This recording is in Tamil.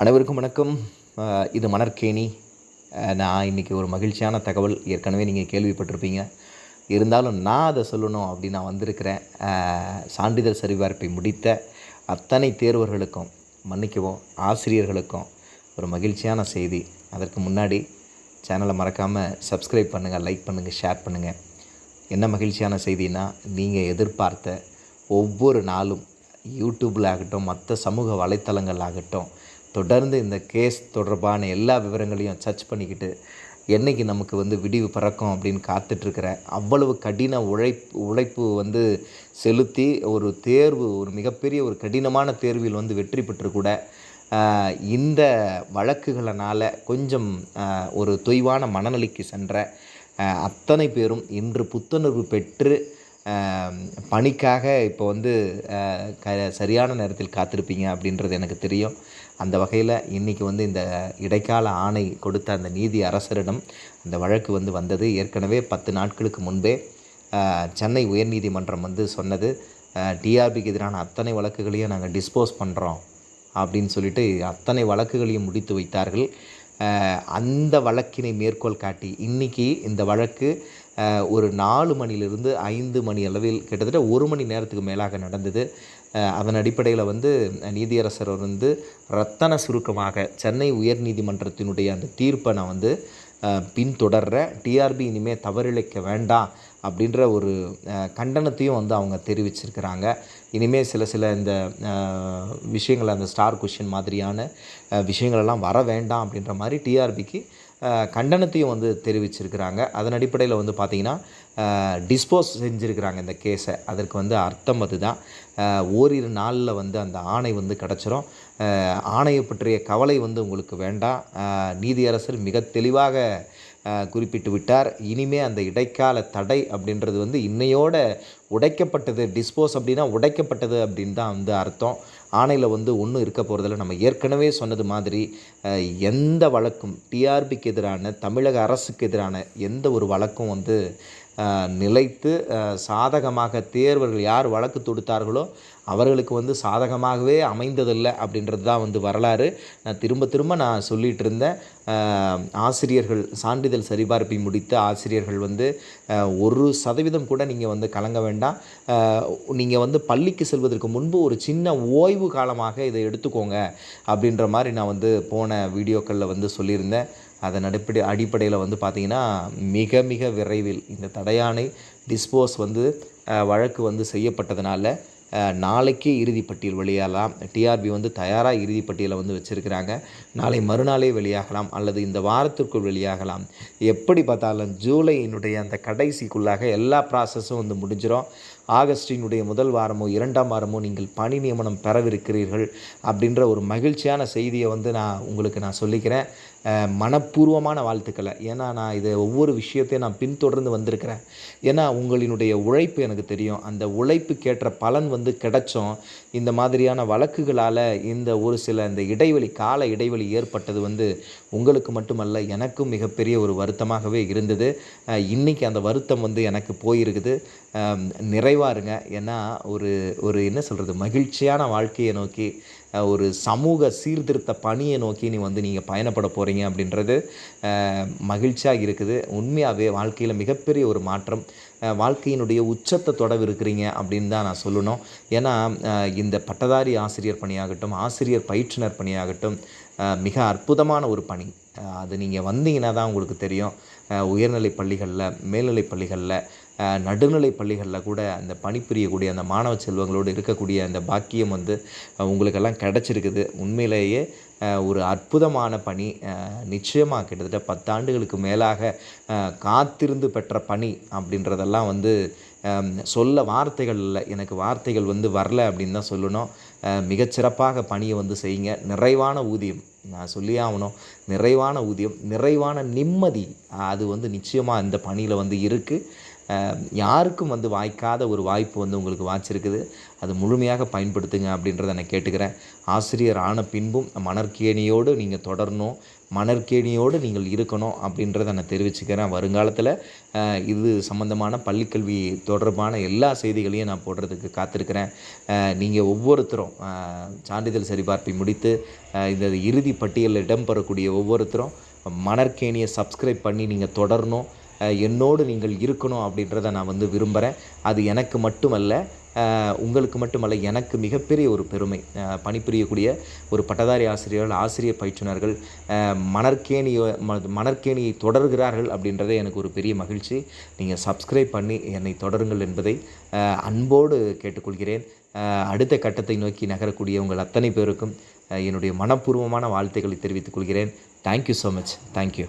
அனைவருக்கும் வணக்கம். இது மணற்கேணி நான் இன்றைக்கி ஒரு மகிழ்ச்சியான தகவல் ஏற்கனவே நீங்கள் கேள்விப்பட்டிருப்பீங்க. இருந்தாலும் நான் அதை சொல்லணும் அப்படின்னு நான் வந்திருக்கிறேன். சான்றிதழ் சரிபார்ப்பை முடித்த அத்தனை தேர்வர்களுக்கும் மன்னிக்கவும் ஆசிரியர்களுக்கும் ஒரு மகிழ்ச்சியான செய்தி. அதற்கு முன்னாடி சேனலை மறக்காமல் சப்ஸ்கிரைப் பண்ணுங்கள் லைக் பண்ணுங்கள் ஷேர் பண்ணுங்கள் என்ன மகிழ்ச்சியான செய்தினா நீங்கள் எதிர்பார்த்த ஒவ்வொரு நாளும் யூடியூப்பில் ஆகட்டும் மற்ற சமூக வலைத்தளங்கள் ஆகட்டும் தொடர்ந்து இந்த கேஸ் தொடர்பான எல்லா விவரங்களையும் சர்ச் பண்ணிக்கிட்டு என்னைக்கு நமக்கு வந்து விடிவு பறக்கும் அப்படின்னு காத்துட்ருக்கிற அவ்வளவு கடின உழைப்பு உழைப்பு வந்து செலுத்தி ஒரு தேர்வு ஒரு மிகப்பெரிய ஒரு கடினமான தேர்வில் வந்து வெற்றி பெற்று கூட இந்த வழக்குகளினால் கொஞ்சம் ஒரு தொய்வான மனநிலைக்கு சென்ற அத்தனை பேரும் இன்று புத்துணர்வு பெற்று பணிக்காக இப்போ வந்து க சரியான நேரத்தில் காத்திருப்பீங்க அப்படின்றது எனக்கு தெரியும். அந்த வகையில் இன்றைக்கி வந்து இந்த இடைக்கால ஆணை கொடுத்த அந்த நீதி அரசரிடம் அந்த வழக்கு வந்து வந்தது. ஏற்கனவே பத்து நாட்களுக்கு முன்பே சென்னை உயர்நீதிமன்றம் வந்து சொன்னது டிஆர்பிக்கு எதிரான அத்தனை வழக்குகளையும் நாங்கள் டிஸ்போஸ் பண்ணுறோம் அப்படின்னு சொல்லிட்டு அத்தனை வழக்குகளையும் முடித்து வைத்தார்கள். அந்த வழக்கினை மேற்கோள் காட்டி இன்றைக்கி இந்த வழக்கு ஒரு நாலு மணிலிருந்து ஐந்து மணி அளவில் கிட்டத்தட்ட ஒரு மணி நேரத்துக்கு மேலாக நடந்தது. அதன் அடிப்படையில் வந்து நீதியரசர் வந்து ரத்தன சுருக்கமாக சென்னை உயர்நீதிமன்றத்தினுடைய அந்த தீர்ப்பை நான் வந்து பின்தொடர்ற டிஆர்பி இனிமேல் தவறிழைக்க வேண்டாம் அப்படின்ற ஒரு கண்டனத்தையும் வந்து அவங்க தெரிவிச்சிருக்கிறாங்க. இனிமேல் சில சில இந்த அஹ், விஷயங்கள் அந்த ஸ்டார் கொஷின் மாதிரியான விஷயங்களெல்லாம் வர வேண்டாம் அப்படின்ற மாதிரி டிஆர்பிக்கு கண்டனத்தையும் வந்து தெரிவிச்சிருக்கிறாங்க. அதன் அடிப்படையில் வந்து பார்த்திங்கன்னா டிஸ்போஸ் செஞ்சுருக்கிறாங்க இந்த கேஸை அதற்கு வந்து அர்த்தம் அதுதான். ஓரிரு நாளில் வந்து அந்த ஆணை வந்து கிடச்சிரும். ஆணையை பற்றிய கவலை வந்து உங்களுக்கு வேண்டாம். நீதியரசர் மிக தெளிவாக குறிப்பிட்டு விட்டார். இனிமே அந்த இடைக்கால தடை அப்படின்றது வந்து இன்னையோட உடைக்கப்பட்டது டிஸ்போஸ் அப்படின்னா உடைக்கப்பட்டது அப்படின்னு தான் வந்து அர்த்தம். ஆணையில் வந்து ஒன்றும் இருக்க போகிறதில்ல நம்ம ஏற்கனவே சொன்னது மாதிரி எந்த வழக்கும் டிஆர்பிக்கு எதிரான தமிழக அரசுக்கு எதிரான எந்த ஒரு வழக்கும் வந்து நிலைத்து சாதகமாக தேர்வர்கள் யார் வழக்கு தொடுத்தார்களோ அவர்களுக்கு வந்து சாதகமாகவே அமைந்ததில்லை அப்படின்றது தான் வந்து வரலாறு. நான் திரும்ப திரும்ப நான் சொல்லிகிட்டு இருந்தேன். ஆசிரியர்கள் சான்றிதழ் சரிபார்ப்பை முடித்த ஆசிரியர்கள் வந்து ஒரு சதவீதம் கூட நீங்கள் வந்து கலங்க வேண்டாம். நீங்கள் வந்து பள்ளிக்கு செல்வதற்கு முன்பு ஒரு சின்ன ஓய்வு காலமாக இதை எடுத்துக்கோங்க அப்படின்ற மாதிரி நான் வந்து போன வீடியோக்களில் வந்து சொல்லியிருந்தேன். அதன் அடிப்படை அடிப்படையில் வந்து பார்த்திங்கன்னா மிக மிக விரைவில் இந்த தடையானை டிஸ்போஸ் வந்து வழக்கு வந்து செய்யப்பட்டதுனால நாளைக்கே இறுதிப்பட்டியல் வெளியாகலாம். டிஆர்பி வந்து தயாராக இறுதிப்பட்டியலை வந்து வச்சுருக்கிறாங்க. நாளை மறுநாளே வெளியாகலாம் அல்லது இந்த வாரத்திற்குள் வெளியாகலாம். எப்படி பார்த்தாலும் ஜூலையினுடைய அந்த கடைசிக்குள்ளாக எல்லா ப்ராசஸும் வந்து முடிஞ்சிடும் ஆகஸ்டினுடைய முதல் வாரமோ இரண்டாம் வாரமோ நீங்கள் பணி நியமனம் பெறவிருக்கிறீர்கள் அப்படின்ற ஒரு மகிழ்ச்சியான செய்தியை வந்து நான் உங்களுக்கு நான் சொல்லிக்கிறேன். மனப்பூர்வமான வாழ்த்துக்களை. ஏன்னா நான் இதை ஒவ்வொரு விஷயத்தையும் நான் பின்தொடர்ந்து வந்திருக்கிறேன். ஏன்னா உங்களினுடைய உழைப்பு எனக்கு தெரியும். அந்த உழைப்புக்கேற்ற பலன் வந்து கிடைச்சும். இந்த மாதிரியான வழக்குகளால் இந்த ஒரு சில இந்த இடைவெளி கால இடைவெளி ஏற்பட்டது வந்து உங்களுக்கு மட்டுமல்ல எனக்கும் மிகப்பெரிய ஒரு வருத்தமாகவே இருந்தது. இன்றைக்கி அந்த வருத்தம் வந்து எனக்கு போயிருக்குது. நிறைவாருங்க ஏன்னா ஒரு ஒரு என்ன சொல்கிறது மகிழ்ச்சியான வாழ்க்கையை நோக்கி ஒரு சமூக சீர்திருத்த பணியை நோக்கி நீ வந்து நீங்கள் பயணப்பட போகிறீங்க அப்படின்றது மகிழ்ச்சியாக இருக்குது. உண்மையாகவே வாழ்க்கையில் மிகப்பெரிய ஒரு மாற்றம். வாழ்க்கையினுடைய உச்சத்தை தொடவிருக்கிறீங்க அப்படின்னு தான் நான் சொல்லணும். ஏன்னா இந்த பட்டதாரி ஆசிரியர் பணியாகட்டும் ஆசிரியர் பயிற்றுனர் பணியாகட்டும் மிக அற்புதமான ஒரு பணி. அது நீங்கள் வந்தீங்கன்னா தான் உங்களுக்கு தெரியும். உயர்நிலை பள்ளிகளில் மேல்நிலை பள்ளிகளில் நடுநிலை பள்ளிகளில் கூட அந்த பணிபுரியக்கூடிய அந்த மாணவ செல்வங்களோடு இருக்கக்கூடிய அந்த பாக்கியம் வந்து உங்களுக்கெல்லாம் கிடச்சிருக்குது. உண்மையிலேயே ஒரு அற்புதமான பணி. நிச்சயமாக கிட்டத்தட்ட பத்தாண்டுகளுக்கு மேலாக காத்திருந்து பெற்ற பணி அப்படின்றதெல்லாம் வந்து சொல்ல வார்த்தைகள் இல்லை. எனக்கு வார்த்தைகள் வந்து வரல அப்படின்னு தான் சொல்லணும். மிகச்சிறப்பாக பணியை வந்து செய்யுங்க. நிறைவான ஊதியம். நான் சொல்லியே ஆகணும். நிறைவான ஊதியம் நிறைவான நிம்மதி அது வந்து நிச்சயமாக இந்த பணியில் வந்து இருக்குது யாருக்கும் வந்து வாய்க்காத ஒரு வாய்ப்பு வந்து உங்களுக்கு வாய்ச்சிருக்குது. அது முழுமையாக பயன்படுத்துங்க அப்படின்றத நான் கேட்டுக்கிறேன். ஆசிரியர் ஆன பின்பும் மணற்கேணியோடு நீங்கள் தொடரணும். மணற்கேணியோடு நீங்கள் இருக்கணும் அப்படின்றத நான் தெரிவிச்சுக்கிறேன். வருங்காலத்தில் இது சம்மந்தமான பள்ளிக்கல்வி தொடர்பான எல்லா செய்திகளையும் நான் போடுறதுக்கு காத்திருக்கிறேன். நீங்கள் ஒவ்வொருத்தரும் சான்றிதழ் சரிபார்ப்பை முடித்து இந்த இறுதி பட்டியலில் இடம்பெறக்கூடிய ஒவ்வொருத்தரும் மணற்கேணியை சப்ஸ்கிரைப் பண்ணி நீங்கள் தொடரணும். என்னோடு நீங்கள் இருக்கணும் அப்படின்றத நான் வந்து விரும்புகிறேன் அது எனக்கு மட்டுமல்ல உங்களுக்கு மட்டுமல்ல எனக்கு மிகப்பெரிய ஒரு பெருமை. பணிபுரியக்கூடிய ஒரு பட்டதாரி ஆசிரியர்கள் ஆசிரியர் பயிற்றுனர்கள் அஹ், மணற்கேணியை மணற்கேணியை தொடர்கிறார்கள் அப்படின்றதே எனக்கு ஒரு பெரிய மகிழ்ச்சி. நீங்கள் சப்ஸ்கிரைப் பண்ணி என்னை தொடருங்கள் என்பதை அன்போடு கேட்டுக்கொள்கிறேன். அடுத்த கட்டத்தை நோக்கி நகரக்கூடிய உங்கள் அத்தனை பேருக்கும் என்னுடைய மனப்பூர்வமான வாழ்த்துக்களை தெரிவித்துக் கொள்கிறேன். Thank you so much thank you